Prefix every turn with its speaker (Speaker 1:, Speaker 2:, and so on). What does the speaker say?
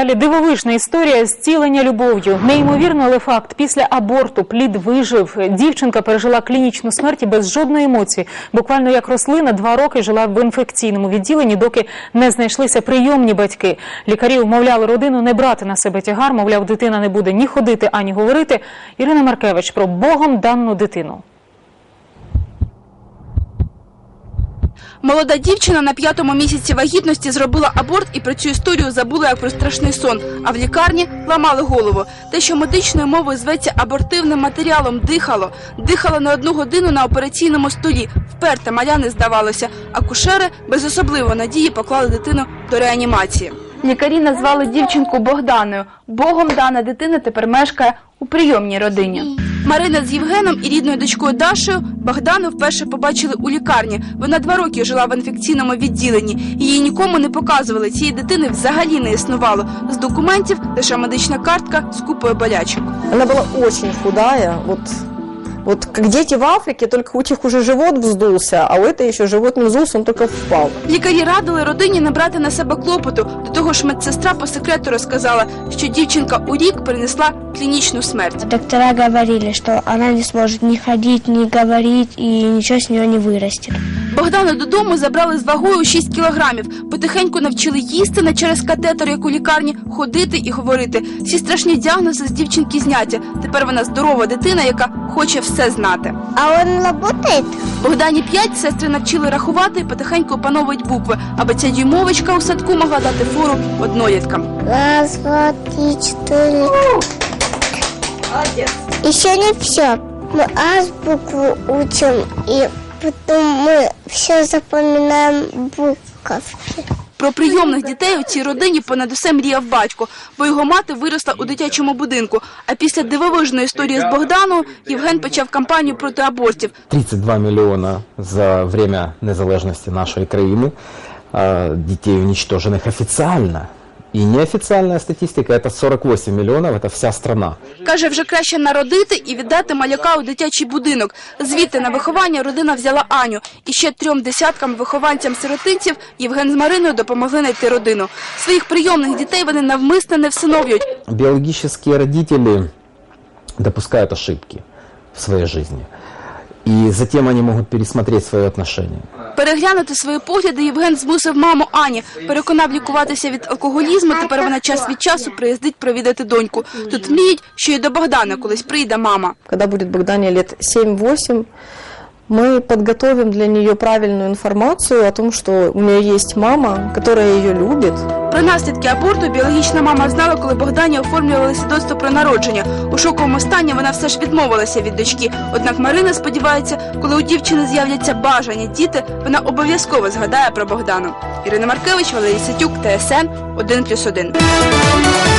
Speaker 1: Далі дивовижна історія зцілення любов'ю. Неймовірно, але факт. Після аборту плід вижив. Дівчинка пережила клінічну смерть без жодної емоції. Буквально як рослина, два роки жила в інфекційному відділенні, доки не знайшлися прийомні батьки. Лікарі вмовляли родину не брати на себе тягар. Мовляв, дитина не буде ні ходити, ані говорити. Ірина Маркевич про богом дану дитину.
Speaker 2: Молода дівчина на п'ятому місяці вагітності зробила аборт і про цю історію забула як про страшний сон. А в лікарні ламали голову. Те, що медичною мовою зветься абортивним матеріалом, дихало. Дихало не одну годину на операційному столі. Вперте маля не здавалося. Акушери без особливої надії поклали дитину до реанімації. Лікарі назвали дівчинку Богданою. Богом дана дитина тепер мешкає у прийомній родині. Марина з Євгеном і рідною дочкою Дашою Богдану вперше побачили у лікарні. Вона два роки жила в інфекційному відділенні. Її нікому не показували. Цієї дитини взагалі не існувало. З документів лише медична картка з купою болячок.
Speaker 3: Вона була очень худая, вот, вот как дети в Африке, только у тех уже живот вздулся, а у этой еще живот не вздулся, он только впал.
Speaker 2: Лікарі радили родині набрати на себе клопоту. До того ж, медсестра по секрету розказала, що дівчинка у рік принесла клінічну смерть.
Speaker 4: Доктора говорили, что она не сможет ни ходить, ни говорить, и ничего с нее не вырастет.
Speaker 2: Богдану додому забрали з вагою 6 кілограмів. Потихеньку навчили їсти не через катетер, як у лікарні, ходити і говорити. Всі страшні діагнози з дівчинки зняті. Тепер вона здорова дитина, яка хоче все знати.
Speaker 4: А он работает?
Speaker 2: Богдані 5 сестри навчили рахувати і потихеньку опановують букви, аби ця дюймовочка у садку могла дати фору одноліткам.
Speaker 4: Раз, два, три, четыре. Еще не все. Мы азбуку учим, и потом мы все запоминаем буковки.
Speaker 2: Про прийомних дітей у цій родині понад усе мріяв батько, бо його мати виросла у дитячому будинку. А після дивовижної історії з Богданом Євген почав кампанію проти абортів.
Speaker 5: 32 миллиона за время незалежности нашей країни а, детей уничтоженных И неофициальная статистика это 48 миллионов, это вся страна.
Speaker 2: Каже, вже краще народити і віддати маляка у дитячий будинок. Звідти на виховання родина взяла Аню. І ще трьом десяткам вихованцям-сиротинців Євген з Мариною допомогли знайти родину. Своїх прийомних дітей вони навмисно не всиновлюють.
Speaker 5: Биологические родители допускают ошибки в своей жизни. И затем они могут пересмотреть свои отношения.
Speaker 2: Переглянути свої погляди Євген змусив маму Ані. Переконав лікуватися від алкоголізму. Тепер вона час від часу приїздить провідати доньку. Тут мріють, що і до Богдана колись прийде мама.
Speaker 3: Коли буде Богдані лет 7-8, мы подготовим для нее правильную информацию о том, что у нее есть мама, которая ее любит,
Speaker 2: Про наслідки аборту біологічна мама знала, коли Богдані оформлювали свідоцтво про народження. У шоковому стані вона все ж відмовилася від дочки. Однак Марина сподівається, коли у дівчини з'являться бажані діти, вона обов'язково згадає про Богдану. Ірина Маркевич, Валерій Сетюк, ТСН 1+,1.